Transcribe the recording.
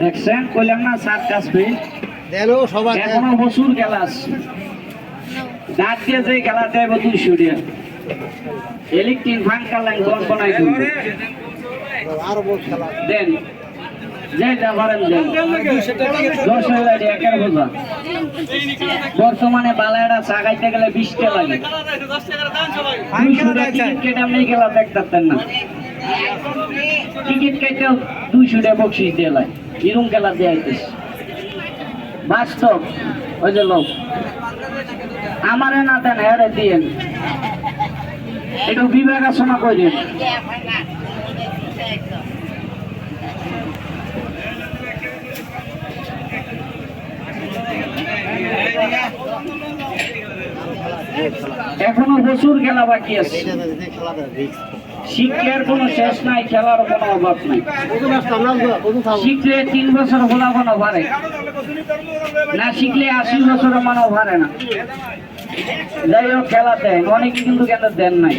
দেখছেন? কইলাম না সার্কাস ফিল্ড দেন সবার এখনও প্রচুর আছে ডাক দিয়ে যে খেলা দেব দুইশো টাকা ইলেকট্রিক ফাঙ্কা লাইন বড় খেলা। দেন। যেটা পারেন দেন। দশ হাজার একের বোঝা। বর্তমানে বালায়টা চাগাইতে গেলে বিশটা লাগে। দুইশো টাকা টিকিট কেটে আপনি দেখতেন না। টিকিট কেটেও দুইশো টাকা বকশিস দিয়ে লাগে। এরম খেলা দিয়ে আইতেছে। বাস্তব, ওই যে লোক। আমারে না দেন হ্যাঁ দিয়েন। একটু বিবেকাচনা করেন এখনও প্রচুর খেলা বাকি আছে। শিক্ষার কোনো শেষ নাই, খেলার কোনো অভাব নাই। শিখলে তিন বছর হলা কোনো পারে না শিখলে আশি বছর মানও পারে না। যাই হোক, খেলা দেন। অনেকে কিন্তু কেন দেন নাই।